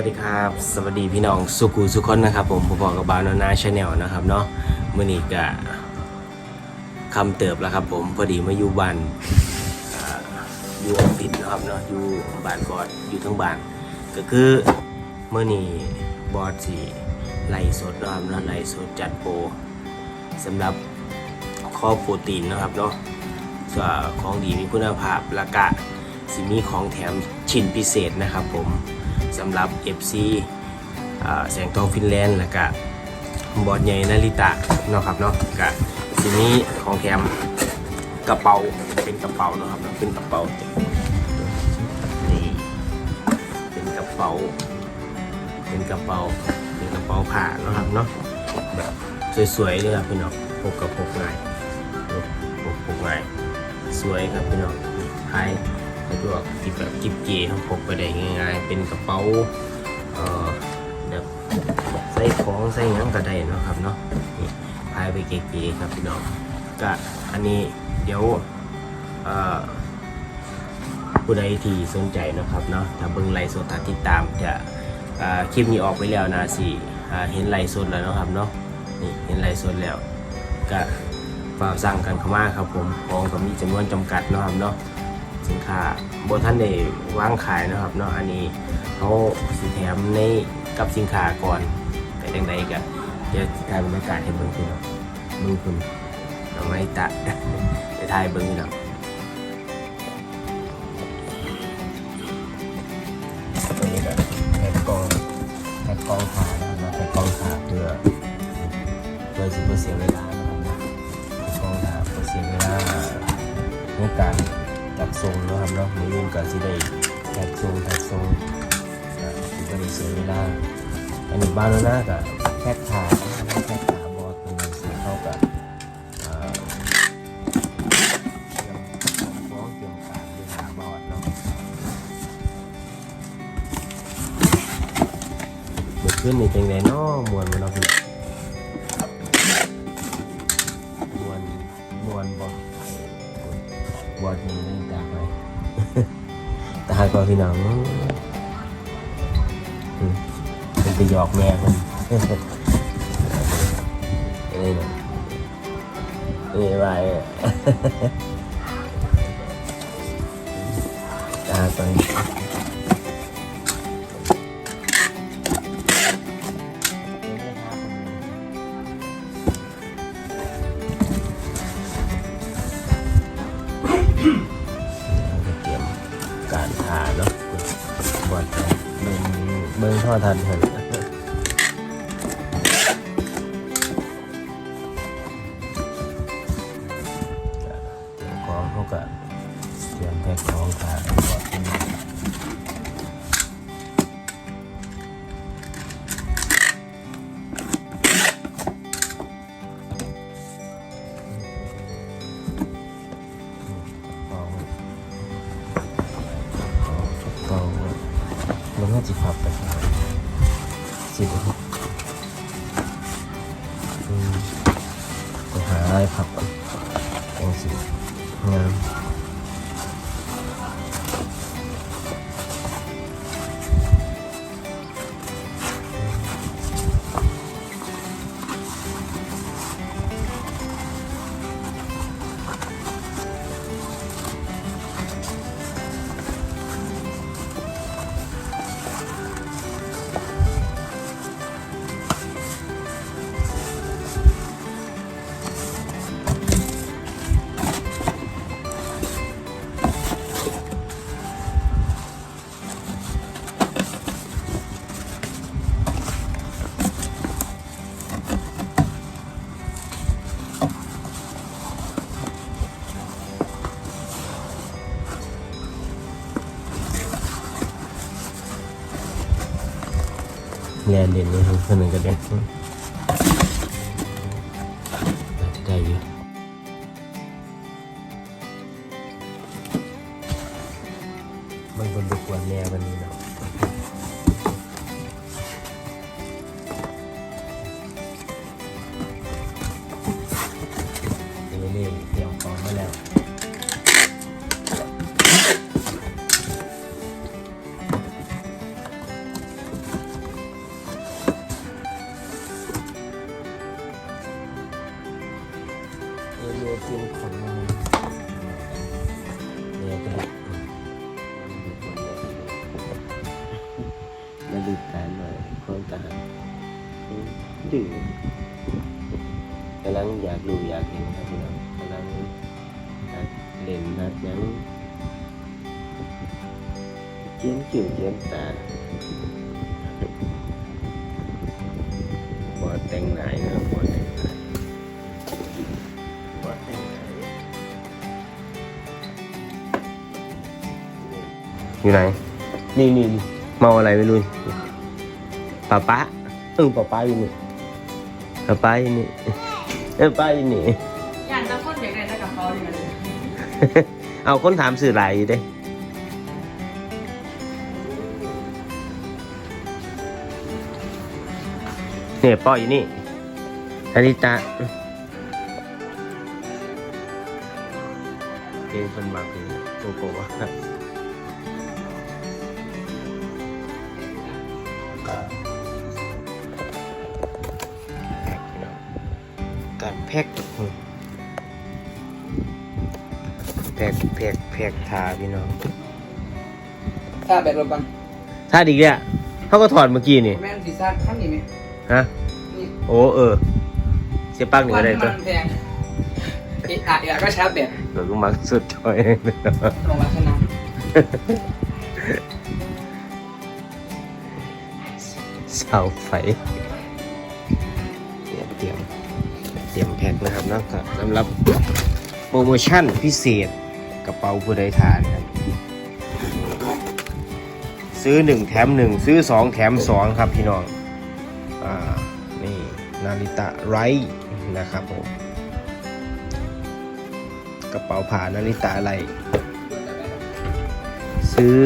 สวัสดีพี่น้องสุกูสุคนนะครับ ผมผมบอกกับบาวนนาชาแนลนะครับเนาะมื่อนี้ก็คำเติบแล้วครับ ผมพอดีมาอยู่บ้านออยู่ออฟฟิศนะครับเนาะอยู่บ้านบอดอยู่ทั้งบ้าน ก็คือเมื่อนี้บอดสีไล่สดนะครับเนาะไล่สดจัดโปรสำหรับข้อโปรตีนนะครับเนาะส่ของดีมีคุณภาพและกะสิมีของแถมชิ้นพิเศษนะครับผม สำหรับ FC แสงทองฟินแลนด์แล้วก็บอดใหญ่นาริตะเนาะครับเนาะก็ทีนี้ของแถมกระเป๋าเป็นกระเป๋านะครับเป็นกระเป๋านี่เป็นกระเป๋า เป็นกระเป๋าเป็นกระเป๋าผ้าเนาะครับเนาะแบบสวยๆเลยครับพี่น้องพกกับพกง่ายพกพกง่ายสวยครับพี่น้องนี่พาย สะดวกกิบแบบกิบเก๋ครับพกไปได้ง่ายๆ เป็นกระเป๋าเอ่อแบบใส่ของใส่หยังก็ได้เนาะครับเนาะนี่พายไปเก๋ๆครับพี่น้องก็อันนี้เดี๋ยวเอ่อผู้ใดที่สนใจนะครับเนาะถ้าเบิ่งไลฟ์สดถ้าติดตามจะคลิปนี้ออกไปแล้วนะสิเห็นไลฟ์สดแล้วนะครับเนาะนี่เห็นไลฟ์สดแล้วก็ฝากสั่งกันเข้ามาครับผมของก็มีจำนวนจำกัดนะครับเนาะ สินค้าบท่านได้วางขายนะครับเนาะอันนี้เขาสิแถมในกับสินค้าก่อนแต่จังใดก็จะถ่ายบรรยากาศให้เบิ่งพี่น้องเบิ่งคุณเอาไม้ตะจะถ่ายเบิ่งพี่น้องตัวนี้ก็แพ็คกล้องแพ็คกล้องขานะครับแพ็คกล้องขาเพื่อเพื่อสิเพื่อเสียเวลานะครับนะแพ็คกล้องขาเพื่อเสียเวลาในการ จัดทรงนะครับเนาะมือยุ่งกับสิได้แพ็คทรงแพ็คทรงนะสิบ่ได้เสียเวลาอันนี้บ้านแล้วนะกับแพ็คขาแพ็คขาบอสเป็นสีเข้ากับเอ่อเตรียมฟ้องเตรียมการด้วยขาบอสเนาะเกิดขึ้นในจังไดเนาะมวนมันเนาะพี่มวนมวนบ่ บอดนี่นี่ตาไปตาก็พี่น้องมันไปหยอกแม่มันนี่นะนี่ไปตาไป เบิ้งเบิ้งท่อทันเถอะ แล้วก็จิพับไปสิอืมไปหาอะไรพับก่อนยังสิงาม แลนเด่นนี่คนหนึ่งก็เด่นอาจะได้อยู่มันคนดูกวนแม่วันนี้เนาะนี่นี่เตรียมของมาแล้ว นตาอืมดื้อกำลังอยากดูอยากเห็นครับพี่น้องกำลังเล่นหัดยังเจียนจิ๋วเจียนตาบอดแต่งไหนนะบบอดแต่งไหนบอดแต่งไหนอยู่ไหน นี่นี่ เมาอะไรไม่รู้ป้าป้าเออป้าป้าอยู่นี่ป้าป้าอยู่นี่เออป้าอยู่นี่อยากจะคนอยากได้แต่กับเขาดีกันเลยเอาคนถามสื่อหลายอยู่เด้เนี่ยป้ออยู่นี่อาริตาเพลงคนมาเพลงโกโก้วะ การแพ็กแพ็กแพ็กแพ็กทาพี่น้องถ้าแบบรถบังถ้าดีเนี่ยเขาก็ถอดเมื่อกี้นี่แม่นสีซ่าขั้นนี้ไหมฮะนี่โอ้เออ เสียปักหนึ่งก็ได้ตัวมันแพงเอะอะเอะก็ชาร์จแบตเดี๋ยวก็มักสุดจอยลงมาชนะ เสาไฟเนี่ยเตรียมเตรียมแพ็คนะครับนอกจากสำหรับโปรโมชั่นพิเศษกระเป๋าผู้ใดทานครับ ซื้อหนึ่งแถมหนึ่งซื้อสองแถมสองครับพี่น้องอ่านี่นาริตะไรนะครับผมกระเป๋าผ่านาริตะอะไร ซื้อ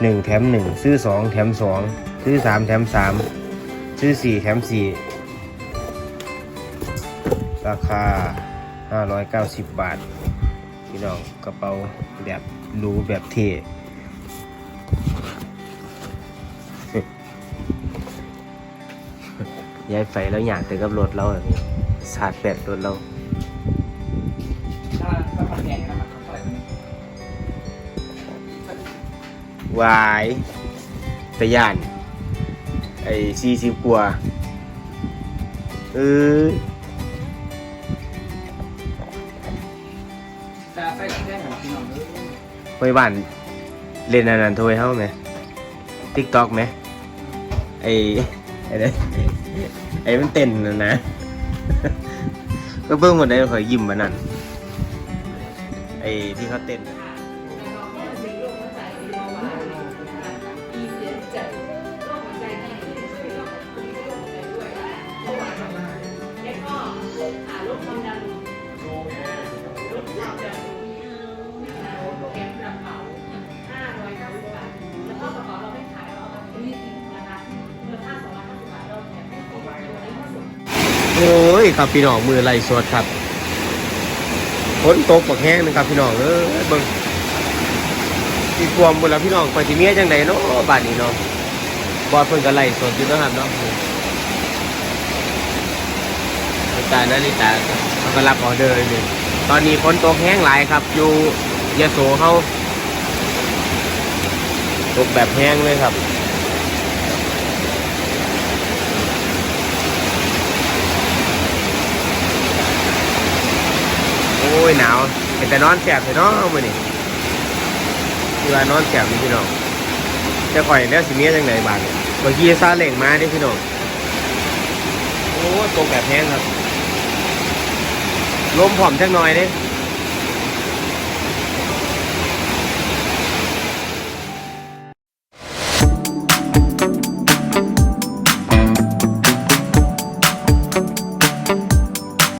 หนึ่งแถมหนึ่งซื้อสองแถมสอง ซื้อสามแถมสามซื้อสี่แถมสี่ราคา 590 บาท พี่น้องกระเป๋าแบบหรูแบบเท่ย้ายไฟแล้วอยากแต่กับรถเราแบบนี้สาดแปดรถเราถ้าถ้ามันแพงนะมันเท่าไหร่วายตะย่าน ไอ้สี่สิบกว่าเออต่ไฟแพงแบบพี่น้องเลยไปบ้านเล่นอันนั้นโทรให้เฮาไหมติ๊กต็อกไหมไอ้ไอ้นั่นไอ้มันเต้นนะนะ ก็เบิ่งหมดเลยข่อยยิ้มมานั่นไอ้ที่เขาเต้น ยครับพี่น้องมือไล่สดครับฝนตกบักแห้งนะครับพี่น้องเออเบิ่งที่กวมหมดแล้วพี่น้องไปที่เมียจังไดเนาะบ้านนี้เนาะบอดเพิ่นก็ไล่สดอยู่นะครับเนาะนาฬิตานาฬิตาเขาก็รับออเดอร์นี่ตอนนี้ฝนตกแห้งหลายครับ อยู่ยะโสเขาตกแบบแห้งเลยครับ อ้ยหนาวเป็นแต่นอนแสบเลยเนาะมื้อนี้คือว่านอนแสบนี่พี่น้องจะข่อยแล้วสิเมียจังไงบ้างเมื่อกี้ซาเล่งมาดิพี่น้องโอ้ตกแบบแห้งครับลมผอมจังหน่อยเด้